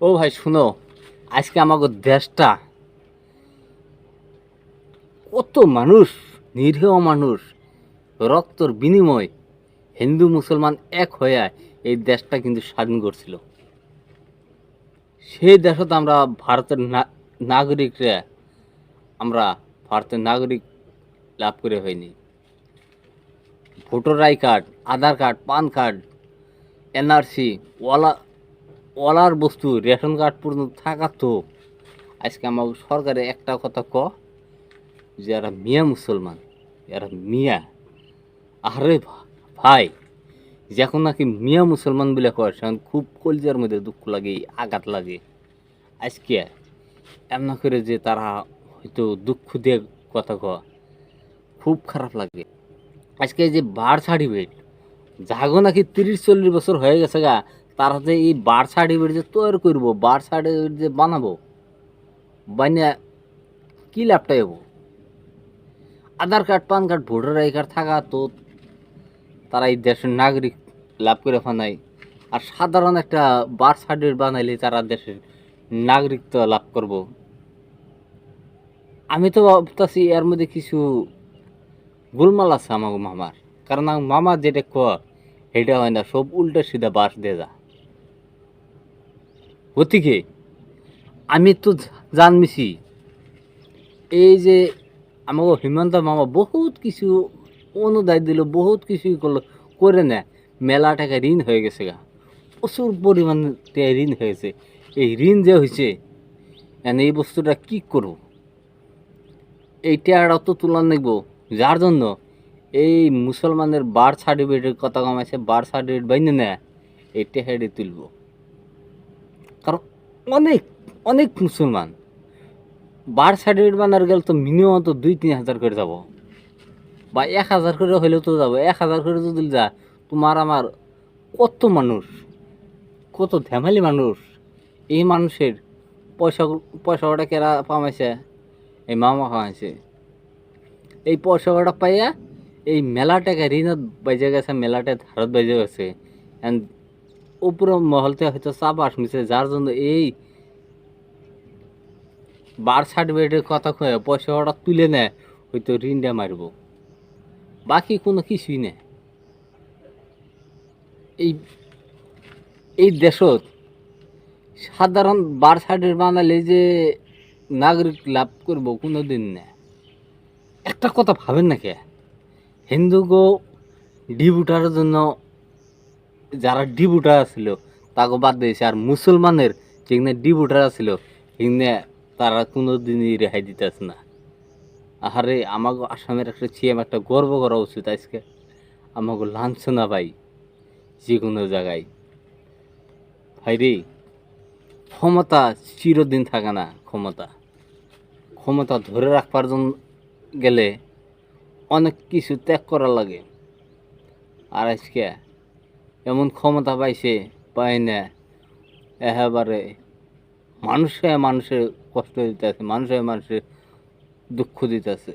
ও ভাই, শুনো, আজকে আমাকে দেশটা কত মানুষ, নিরীহ মানুষ, রক্তর বিনিময় হিন্দু মুসলমান এক হয়ে এই দেশটা কিন্তু স্বাধীন করছিল। সেই দেশত আমরা ভারতের নাগরিকরা আমরা ভারতের নাগরিক লাভ করে হয়নি। Voter I card, Aadhaar card, PAN card, NRC OLA ওলার বস্তু, রেশন কার্ড পর্যন্ত থাকা তো। আজকে আমার সরকারে একটা কথা ক, যে এরা মিয়া মুসলমান, এরা মিয়া। আরে ভাই, যখন নাকি মিয়া মুসলমান বলে কয়, সেখন খুব কলজার মধ্যে দুঃখ লাগে, আঘাত লাগে। আজকে এমন করে যে তারা হয়তো দুঃখ দিয়ে কথা কয় খুব খারাপ লাগে। আজকে যে বার সার্টিফিকেট যাগো নাকি তিরিশ চল্লিশ বছর হয়ে গেছে গা তারা যে এই বার সার্টিফিকেট যে তৈরি করব, বার সার্টিফিকেট যে বানাবো বানিয়ে কি লাভটা এবো? Aadhaar card, PAN card, voter I card থাকা তো তারা এই দেশের নাগরিক লাভ করে ফানাই। আর সাধারণ একটা বার্থ সার্টিফিকেট বানাইলে তারা দেশের নাগরিকত্ব লাভ করব। আমি তো ভাবতেছি এর মধ্যে কিছু গোলমাল আছে আমার মামার। কারণ আমার মামা যেটা ক সেটা হয় না, সব উল্টা সিধা বাস দিয়ে যা গতিকে আমি তো জানমিছি। এই যে আমাকে হিমন্ত মামা বহুত কিছু অনুদায় দিল, বহুত কিছু করল করে না? মেলা টাকা ঋণ হয়ে গেছে গা। প্রচুর পরিমাণে ঋণ হয়েছে এই ঋণ যে হয়েছে এনে এই বস্তুটা কি করব এই টাকাটা তো তুলা নেব যার জন্য এই মুসলমানের বার্থ সার্টিফিকেটের কথা কমাইছে বার্থ সার্টিফিকেট বাইনে না? এই টেহাডি তুলব। অনেক অনেক মুসলমান। বার্থ সার্টিফিকেট বানার গেলে তো মিনিমাম তো দুই, তিন হাজার করে যাব। বা এক হাজার করে হলেও তো যাব। এক হাজার করে যদি যা, তোমার আমার কত মানুষ, কত ধেমালি মানুষ, এই মানুষের পয়সা পয়সা কটা কেরা পামাইছে? এই মামা খাওয়াইছে এই পয়সা কটা পাইয়া এই মেলাটাকে ঋণত বাজে গেছে মেলাটা ধারত বাইজে গেছে। And উপরে মহলতে হয়তো চাপ আসমিছে, যার জন্য এই বার সার্টিফিকেটের কথা কয়ে পয়সা কটা তুলে নেয়, হয়তো ঋণটা মারব। বাকি কোনো কিছুই নেই। এই এই দেশত সাধারণ বার সার্টিফিকেট বানালে যে নাগরিক লাভ করব কোনো দিন না। একটা কথা ভাবেন না কে? হিন্দু জন্য যারা ডিভুটার ছিল, তাকে বাদ দিয়েছে। আর মুসলমানের যেখানে ডিভুটার ছিল, সেখানে তারা কোনো দিনই রেহাই দিতেছে না। আরে আমাকে আসামের একটা সিএম একটা গর্ব করা উচিত আজকে। আমাকে লাঞ্ছনা পাই যে কোনো জায়গায়। ভাই রে, ক্ষমতা চিরদিন থাকে না, ক্ষমতা। ক্ষমতা ধরে রাখবার জন্য গেলে অনেক কিছু ত্যাগ করা লাগে। আর আজকে এমন ক্ষমতা পাইছে পায় না। একেবারে মানুষে মানুষের কষ্ট দিতেছে মানুষে মানুষের দুঃখ দিতেছে।